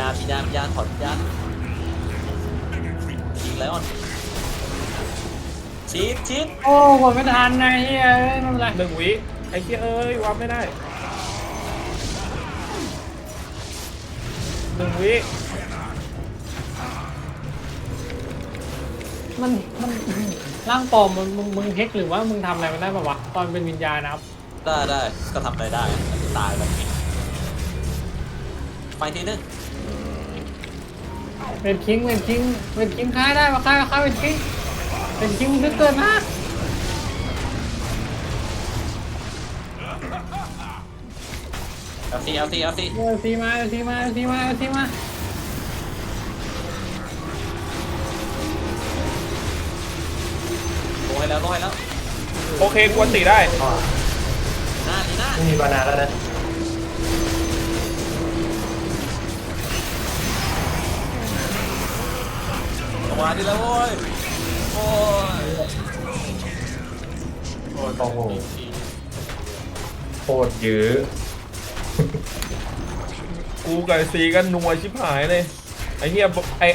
ญาณวิญญาณวิญญาณถอดวิญญาณยิงไลออนชีดชีดโอ้ผมไม่ทันนะเฮียเอ้ยไม่เป็นไรหนึ่งวิไอ้เหี้ยเอ้ยวับไม่ได้หนึ่งวิมันมันร่างปลอมมันมึงมึงเฮกหรือว่ามึงทำอะไรมันได้ป่าวะตอนเป็นวิญญาณนะครับได้ได้ก็ทำอะไรได้ตายแบบนี้ ไปทีนึงเป็นคิงเป็นคิงเป็นคิงค้ายได้ปะค้ายค้ายเป็นคิงเป็นคิงลึกเกินนะเอาสิเอาสิเอาสิเออซีมาเอาซีมาเอาซีมาเอาซีมาลงให้แล้วลงให้แล้วโอเคกวนตีได้ หน้าดีหน้า ไม่มีบานาแล้วนะ มาดีแล้วโว้ยโอ้ยโอ้ยโหโคตรเยอะ กูกับไอ้ซีกันนัวชิบหายเลย ไอ้เหี้ยไอ้